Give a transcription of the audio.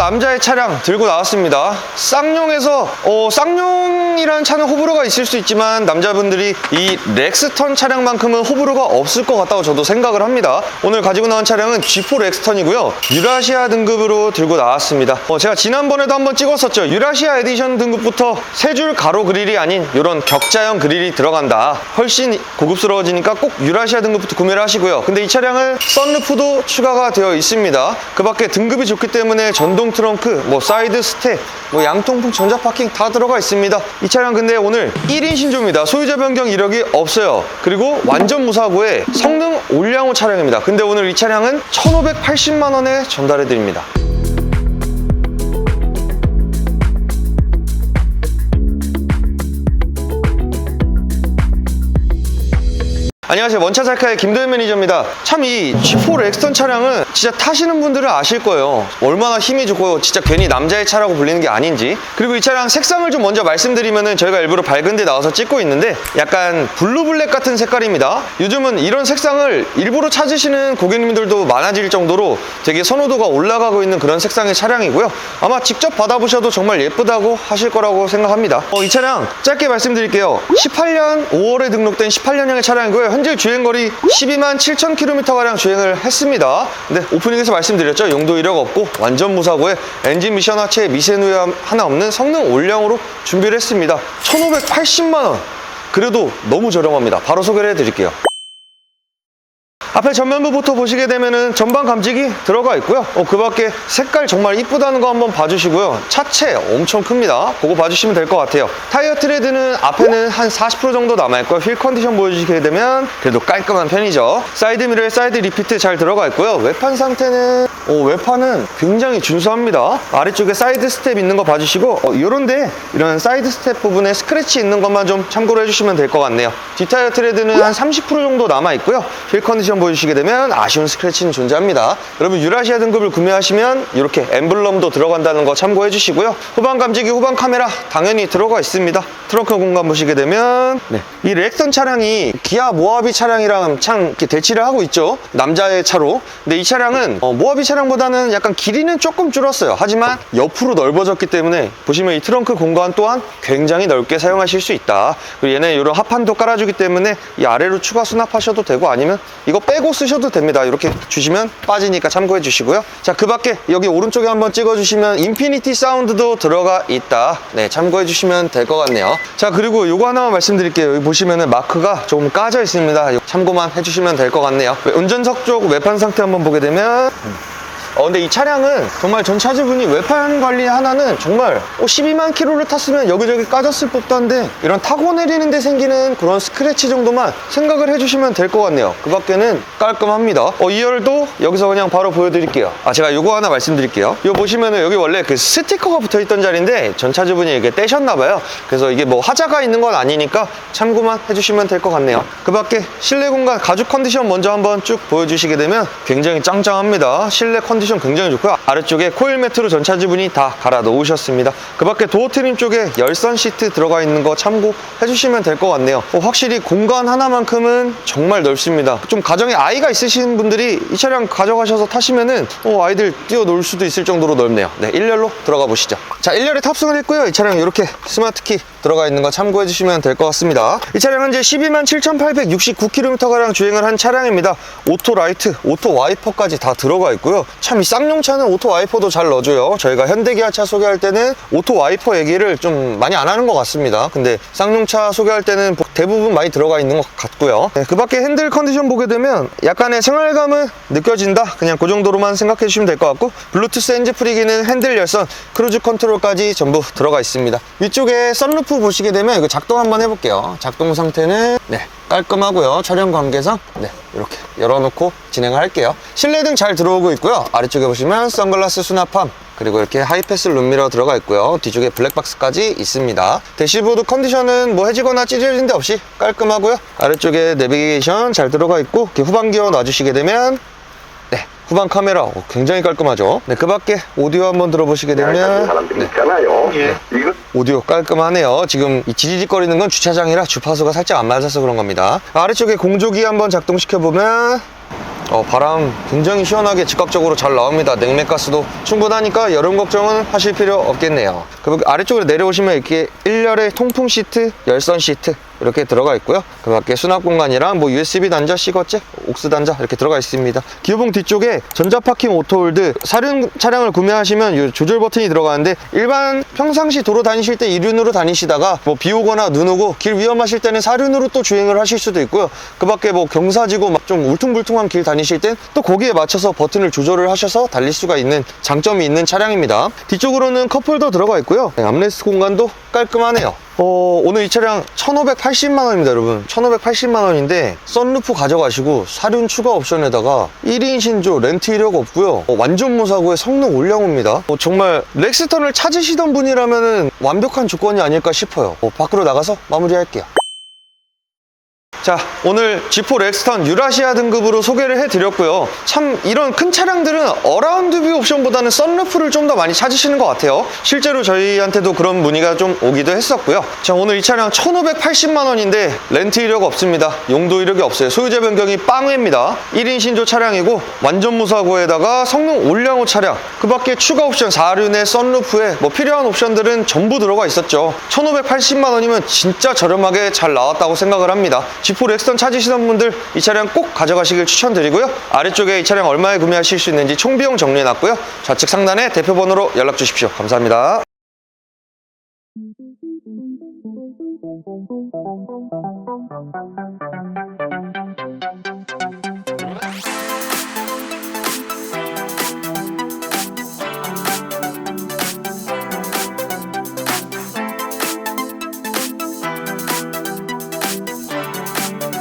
남자의 차량 들고 나왔습니다. 쌍용에서 어, 쌍용이라는 차는 호불호가 있을 수 있지만 남자분들이 이 렉스턴 차량만큼은 호불호가 없을 것 같다고 저도 생각을 합니다. 오늘 가지고 나온 차량은 G4 렉스턴이고요. 유라시아 등급으로 들고 나왔습니다. 어, 제가 지난번에도 한번 찍었었죠. 유라시아 에디션 등급부터 세 줄 가로 그릴이 아닌 이런 격자형 그릴이 들어간다. 훨씬 고급스러워지니까 꼭 유라시아 등급부터 구매를 하시고요. 근데 이 차량은 썬루프도 추가가 되어 있습니다. 그 밖에 등급이 좋기 때문에 전동 트렁크, 뭐 사이드 스텝, 뭐 양통풍 전자 파킹 다 들어가 있습니다. 이 차량 근데 오늘 1인 신조입니다. 소유자 변경 이력이 없어요. 그리고 완전 무사고의 성능 올량호 차량입니다. 근데 오늘 이 차량은 1,580만 원에 전달해 드립니다. 안녕하세요. 원차살카의 김도현 매니저입니다. 참 이 G4 렉스턴 차량은 진짜 타시는 분들은 아실 거예요. 얼마나 힘이 좋고 진짜 괜히 남자의 차라고 불리는 게 아닌지. 그리고 이 차량 색상을 좀 먼저 말씀드리면은 저희가 일부러 밝은 데 나와서 찍고 있는데 약간 블루 블랙 같은 색깔입니다. 요즘은 이런 색상을 일부러 찾으시는 고객님들도 많아질 정도로 되게 선호도가 올라가고 있는 그런 색상의 차량이고요. 아마 직접 받아보셔도 정말 예쁘다고 하실 거라고 생각합니다. 어, 이 차량 짧게 말씀드릴게요. 18년 5월에 등록된 18년형의 차량이고요. 현재 주행거리 12만 7천 킬로미터가량 주행을 했습니다. 근데 오프닝에서 말씀드렸죠. 용도 이력 없고 완전 무사고에 엔진 미션 하체에 미세누이 하나 없는 성능 올량으로 준비를 했습니다. 1,580만 원. 그래도 너무 저렴합니다. 바로 소개를 해드릴게요. 앞에 전면부부터 보시게 되면은 전방 감지기 들어가 있고요. 어, 그 밖에 색깔 정말 이쁘다는 거 한번 봐주시고요. 차체 엄청 큽니다. 그거 봐주시면 될 것 같아요. 타이어 트레드는 앞에는 한 40% 정도 남아있고요. 휠 컨디션 보여주시게 되면 그래도 깔끔한 편이죠. 사이드 미러에 사이드 리피트 잘 들어가 있고요. 외판 상태는 어, 외판은 굉장히 준수합니다. 아래쪽에 사이드 스텝 있는 거 봐주시고 어, 이런데 이런 사이드 스텝 부분에 스크래치 있는 것만 좀 참고로 해주시면 될 것 같네요. 뒷타이어 트레드는 한 30% 정도 남아 있고요. 휠 컨디션 보여주시 게 되면 아쉬운 스크래치는 존재합니다. 여러분 유라시아 등급을 구매하시면 이렇게 엠블럼도 들어간다는 거 참고해 주시고요. 후방 감지기, 후방 카메라 당연히 들어가 있습니다. 트렁크 공간 보시게 되면 네. 이 렉선 차량이 기아 모하비 차량이랑 참 대치를 하고 있죠. 남자의 차로. 근데 이 차량은 어, 모하비 차량보다는 약간 길이는 조금 줄었어요. 하지만 옆으로 넓어졌기 때문에 보시면 이 트렁크 공간 또한 굉장히 넓게 사용하실 수 있다. 그리고 얘는 이런 합판도 깔아주기 때문에 이 아래로 추가 수납하셔도 되고 아니면 이거 빼고 쓰셔도 됩니다. 이렇게 주시면 빠지니까 참고해 주시고요. 자, 그 밖에 여기 오른쪽에 한번 찍어 주시면 인피니티 사운드도 들어가 있다. 네, 참고해 주시면 될 것 같네요. 자, 그리고 요거 하나만 말씀드릴게요. 여기 보시면은 마크가 조금 까져 있습니다. 참고만 해 주시면 될 것 같네요. 운전석 쪽 외판 상태 한번 보게 되면 어, 근데 이 차량은 정말 전 차주분이 외판 관리 하나는 정말 어, 12만 킬로를 탔으면 여기저기 까졌을 법도 한데 이런 타고 내리는데 생기는 그런 스크래치 정도만 생각을 해주시면 될 것 같네요. 그 밖에는 깔끔합니다. 어, 2열도 여기서 그냥 바로 보여드릴게요. 아, 제가 요거 하나 말씀드릴게요. 요 보시면은 여기 원래 그 스티커가 붙어 있던 자리인데 전 차주분이 이게 떼셨나봐요. 그래서 이게 뭐 하자가 있는 건 아니니까 참고만 해주시면 될 것 같네요. 그 밖에 실내 공간 가죽 컨디션 먼저 한번 쭉 보여주시게 되면 굉장히 짱짱합니다. 실내 컨디션 굉장히 좋고요. 아래쪽에 코일 매트로 전 차주분이 다 갈아 놓으셨습니다. 그 밖에 도어 트림 쪽에 열선 시트 들어가 있는 거 참고해 주시면 될 것 같네요. 어, 확실히 공간 하나만큼은 정말 넓습니다. 좀 가정에 아이가 있으신 분들이 이 차량 가져가셔서 타시면은 어, 아이들 뛰어놀 수도 있을 정도로 넓네요. 네, 1열로 들어가 보시죠. 자, 1열에 탑승을 했고요. 이 차량 이렇게 스마트키 들어가 있는 거 참고해 주시면 될 것 같습니다. 이 차량은 이제 12만 7,869km가량 주행을 한 차량입니다. 오토 라이트, 오토 와이퍼까지 다 들어가 있고요. 참 이 쌍용차는 오토 와이퍼도 잘 넣어줘요. 저희가 현대기아차 소개할 때는 오토 와이퍼 얘기를 좀 많이 안 하는 것 같습니다. 근데 쌍용차 소개할 때는 대부분 많이 들어가 있는 것 같고요. 네, 그 밖에 핸들 컨디션 보게 되면 약간의 생활감은 느껴진다. 그냥 그 정도로만 생각해 주시면 될 것 같고 블루투스 핸즈프리 기능, 핸들 열선, 크루즈 컨트롤까지 전부 들어가 있습니다. 위쪽에 썬루프 보시게 되면 이거 작동 한번 해볼게요. 작동 상태는 네, 깔끔하고요. 촬영 관계상 네, 이렇게 열어놓고 진행을 할게요. 실내등 잘 들어오고 있고요. 아래쪽에 보시면 선글라스 수납함 그리고 이렇게 하이패스 룸미러 들어가 있고요. 뒤쪽에 블랙박스까지 있습니다. 대시보드 컨디션은 뭐 해지거나 찢어진 데 없이 깔끔하고요. 아래쪽에 내비게이션 잘 들어가 있고 후방기어 놔주시게 되면 네, 후방 카메라 어, 굉장히 깔끔하죠. 네, 그 밖에 오디오 한번 들어보시게 되면 사람들이 네, 있잖아요. 이거 오디오 깔끔하네요. 지금 이 지지직거리는 건 주차장이라 주파수가 살짝 안 맞아서 그런 겁니다. 아래쪽에 공조기 한번 작동시켜 보면 어, 바람 굉장히 시원하게 즉각적으로 잘 나옵니다. 냉매가스도 충분하니까 여름 걱정은 하실 필요 없겠네요. 그 아래쪽으로 내려오시면 이렇게 1열에 통풍 시트, 열선 시트 이렇게 들어가 있고요. 그 밖에 수납 공간이랑 뭐 USB 단자, 시거잭, 옥스 단자 이렇게 들어가 있습니다. 기어봉 뒤쪽에 전자 파킹 오토홀드 사륜 차량을 구매하시면 이 조절 버튼이 들어가는데 일반 평상시 도로 다니실 때 이륜으로 다니시다가 뭐 비 오거나 눈 오고 길 위험하실 때는 사륜으로 또 주행을 하실 수도 있고요. 그 밖에 뭐 경사지고 막 좀 울퉁불퉁한 길 다니실 땐 또 거기에 맞춰서 버튼을 조절을 하셔서 달릴 수가 있는 장점이 있는 차량입니다. 뒤쪽으로는 컵홀더 들어가 있고요. 네, 암레스트 공간도 깔끔하네요. 어, 오늘 이 차량 1580만 원입니다, 여러분. 1580만 원인데 썬루프 가져가시고 사륜 추가 옵션에다가 1인 신조 렌트 이력 없고요. 어, 완전 무사고의 성능 올량호입니다. 어, 정말 렉스턴을 찾으시던 분이라면 완벽한 조건이 아닐까 싶어요. 어, 밖으로 나가서 마무리할게요. 자, 오늘 G4 렉스턴 유라시아 등급으로 소개를 해드렸고요. 참 이런 큰 차량들은 어라운드 뷰 옵션보다는 썬루프를 좀 더 많이 찾으시는 것 같아요. 실제로 저희한테도 그런 문의가 좀 오기도 했었고요. 자, 오늘 이 차량 1,580만 원인데 렌트 이력 없습니다. 용도 이력이 없어요. 소유자 변경이 빵회입니다. 1인 신조 차량이고 완전 무사고에다가 성능 올량호 차량. 그 밖에 추가 옵션 4륜의 썬루프에 뭐 필요한 옵션들은 전부 들어가 있었죠. 1,580만 원이면 진짜 저렴하게 잘 나왔다고 생각을 합니다. G4 렉스턴 찾으시던 분들 이 차량 꼭 가져가시길 추천드리고요. 아래쪽에 이 차량 얼마에 구매하실 수 있는지 총비용 정리해놨고요. 좌측 상단에 대표번호로 연락 주십시오. 감사합니다.